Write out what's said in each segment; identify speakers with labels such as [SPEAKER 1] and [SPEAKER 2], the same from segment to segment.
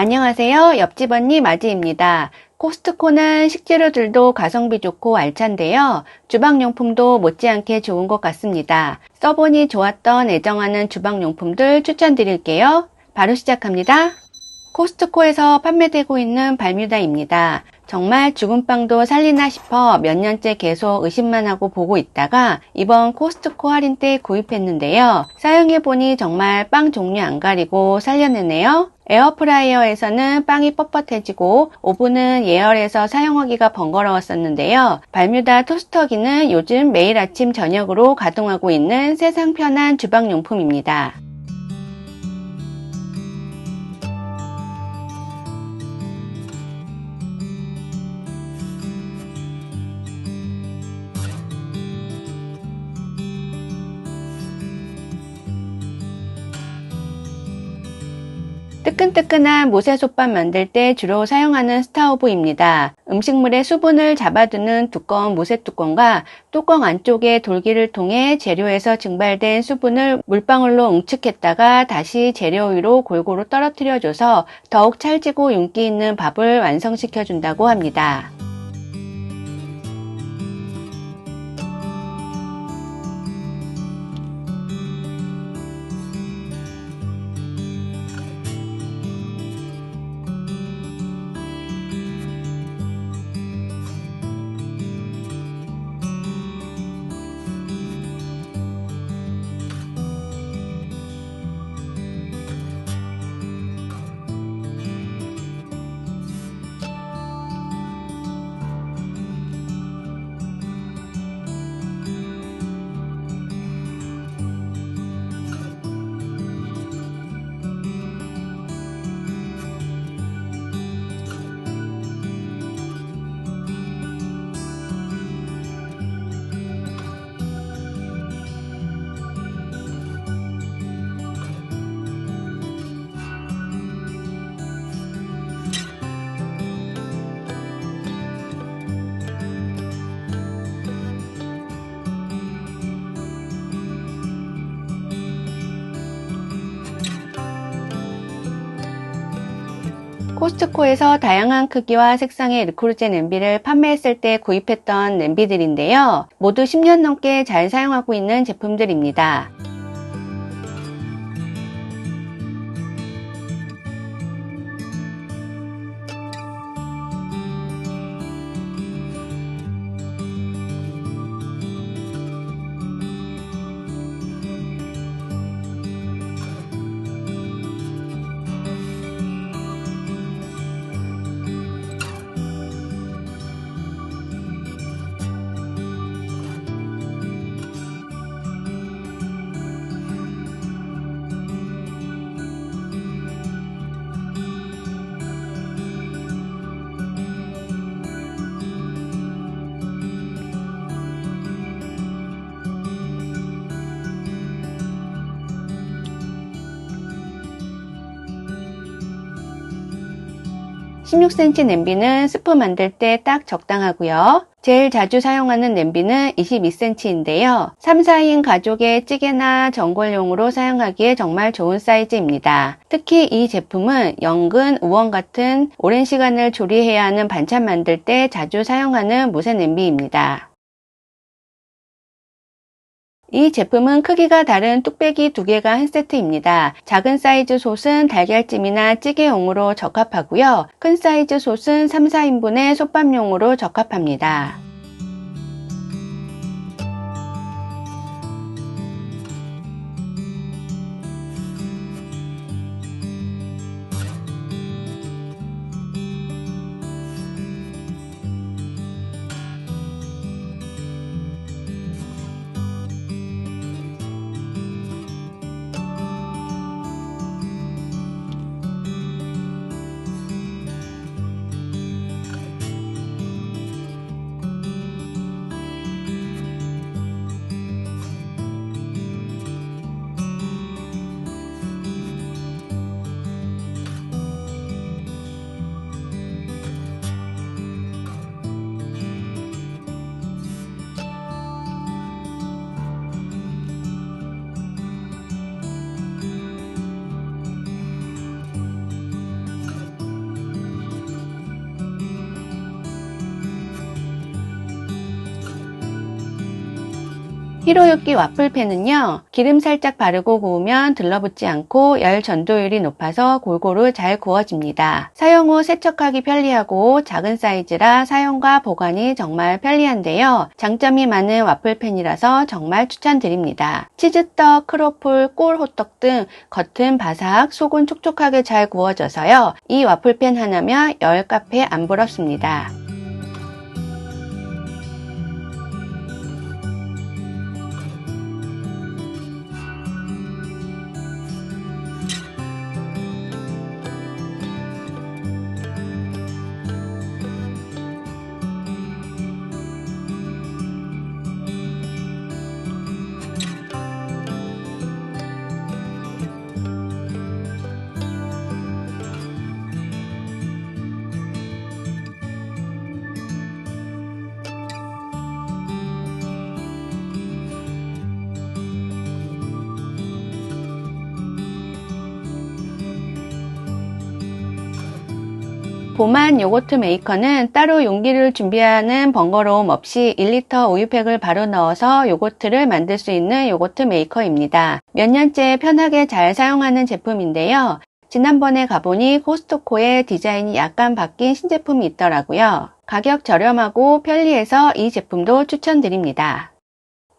[SPEAKER 1] 안녕하세요. 옆집 언니 마지입니다. 코스트코는 식재료들도 가성비 좋고 알찬데요. 주방용품도 못지않게 좋은 것 같습니다. 써보니 좋았던 애정하는 주방용품들 추천드릴게요. 바로 시작합니다. 코스트코에서 판매되고 있는 발뮤다입니다. 정말 죽은 빵도 살리나 싶어 몇 년째 계속 의심만 하고 보고 있다가 이번 코스트코 할인 때 구입했는데요. 사용해보니 정말 빵 종류 안 가리고 살려내네요. 에어프라이어에서는 빵이 뻣뻣해지고 오븐은 예열해서 사용하기가 번거로웠었는데요. 발뮤다 토스터기는 요즘 매일 아침 저녁으로 가동하고 있는 세상 편한 주방용품입니다. 뜨끈뜨끈한 모세솥밥 만들 때 주로 사용하는 스타오브입니다. 음식물의 수분을 잡아두는 두꺼운 모세뚜껑과 뚜껑 안쪽에 돌기를 통해 재료에서 증발된 수분을 물방울로 응축했다가 다시 재료 위로 골고루 떨어뜨려줘서 더욱 찰지고 윤기 있는 밥을 완성시켜준다고 합니다. 코스트코에서 다양한 크기와 색상의 르크루제 냄비를 판매했을 때 구입했던 냄비들인데요. 모두 10년 넘게 잘 사용하고 있는 제품들입니다. (16cm) 16cm 냄비는 스프 만들 때 딱 적당하고요. 제일 자주 사용하는 냄비는 22cm인데요. 3, 4인 가족의 찌개나 전골용으로 사용하기에 정말 좋은 사이즈입니다. 특히 이 제품은 연근, 우엉 같은 오랜 시간을 조리해야 하는 반찬 만들 때 자주 사용하는 무쇠 냄비입니다. 이 제품은 크기가 다른 뚝배기 두 개가 한 세트입니다. 작은 사이즈 솥은 달걀찜이나 찌개용으로 적합하고요. 큰 사이즈 솥은 3, 4인분의 솥밥용으로 적합합니다. 히로유키 와플팬은요, 기름 살짝 바르고 구우면 들러붙지 않고 열 전도율이 높아서 골고루 잘 구워집니다. 사용 후 세척하기 편리하고 작은 사이즈라 사용과 보관이 정말 편리한데요. 장점이 많은 와플팬이라서 정말 추천드립니다. 치즈떡, 크로플, 꿀 호떡 등 겉은 바삭, 속은 촉촉하게 잘 구워져서요. 이 와플팬 하나면 열 카페 안 부럽습니다. 보만 요거트 메이커는 따로 용기를 준비하는 번거로움 없이 1리터 우유팩을 바로 넣어서 요거트를 만들 수 있는 요거트 메이커입니다. 몇 년째 편하게 잘 사용하는 제품인데요. 지난번에 가보니 코스트코에 디자인이 약간 바뀐 신제품이 있더라고요. 가격 저렴하고 편리해서 이 제품도 추천드립니다.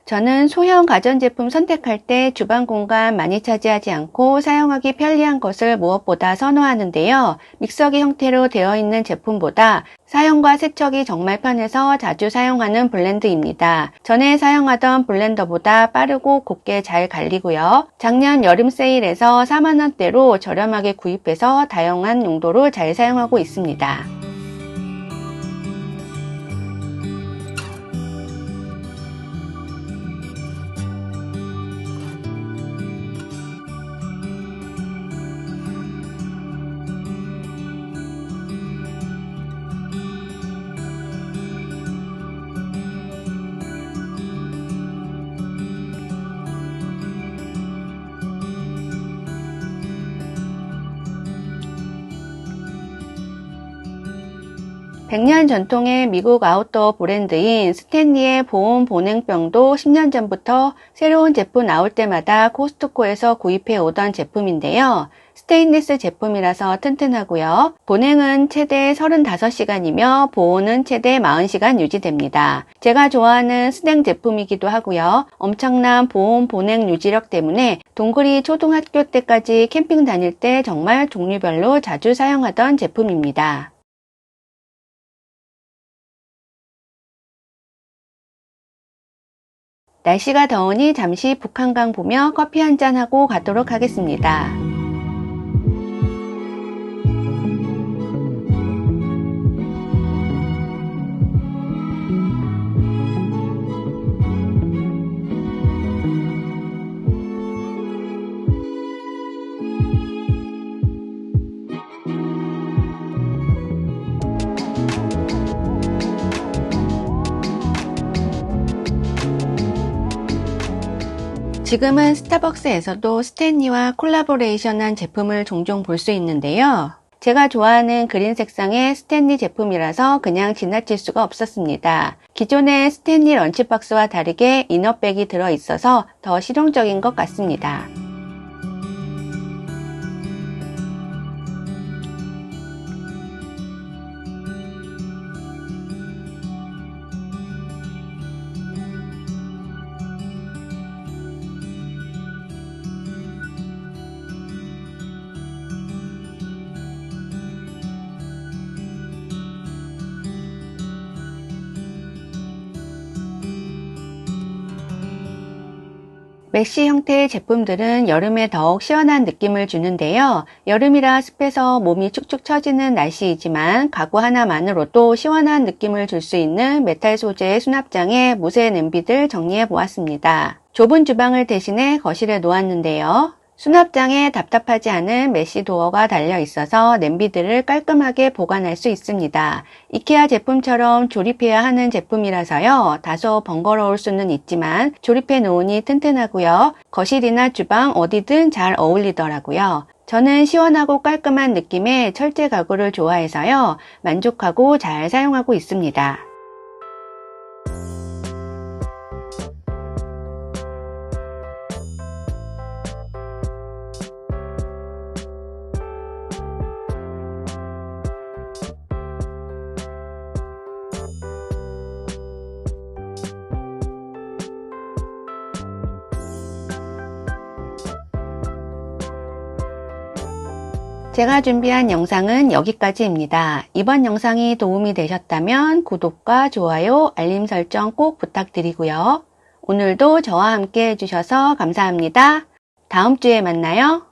[SPEAKER 1] 저는 소형 가전제품 선택할 때 주방 공간 많이 차지하지 않고 사용하기 편리한 것을 무엇보다 선호하는데요. 믹서기 형태로 되어 있는 제품보다 사용과 세척이 정말 편해서 자주 사용하는 블렌드입니다. 전에 사용하던 블렌더보다 빠르고 곱게 잘 갈리고요. 작년 여름 세일에서 4만원대로 저렴하게 구입해서 다양한 용도로 잘 사용하고 있습니다. 백년 전통의 미국 아웃도어 브랜드인 스탠리의 보온 보냉병도 10년 전부터 새로운 제품 나올 때마다 코스트코에서 구입해 오던 제품인데요. 스테인리스 제품이라서 튼튼하고요. 보냉은 최대 35시간이며 보온은 최대 40시간 유지됩니다. 제가 좋아하는 스낵 제품이기도 하고요. 엄청난 보온 보냉 유지력 때문에 동글이 초등학교 때까지 캠핑 다닐 때 정말 종류별로 자주 사용하던 제품입니다. 날씨가 더우니 잠시 북한강 보며 커피 한잔하고 가도록 하겠습니다. 지금은 스타벅스에서도 스탠리와 콜라보레이션한 제품을 종종 볼 수 있는데요. 제가 좋아하는 그린 색상의 스탠리 제품이라서 그냥 지나칠 수가 없었습니다. 기존의 스탠리 런치박스와 다르게 이너백이 들어있어서 더 실용적인 것 같습니다. 메쉬 형태의 제품들은 여름에 더욱 시원한 느낌을 주는데요. 여름이라 습해서 몸이 축축 처지는 날씨이지만 가구 하나만으로도 시원한 느낌을 줄 수 있는 메탈 소재의 수납장에 무쇠 냄비들 정리해 보았습니다. 좁은 주방을 대신해 거실에 놓았는데요. 수납장에 답답하지 않은 메쉬 도어가 달려 있어서 냄비들을 깔끔하게 보관할 수 있습니다. 이케아 제품처럼 조립해야 하는 제품이라서요. 다소 번거로울 수는 있지만 조립해 놓으니 튼튼하고요. 거실이나 주방 어디든 잘 어울리더라고요. 저는 시원하고 깔끔한 느낌의 철제 가구를 좋아해서요. 만족하고 잘 사용하고 있습니다. 제가 준비한 영상은 여기까지입니다. 이번 영상이 도움이 되셨다면 구독과 좋아요, 알림 설정 꼭 부탁드리고요. 오늘도 저와 함께 해주셔서 감사합니다. 다음 주에 만나요.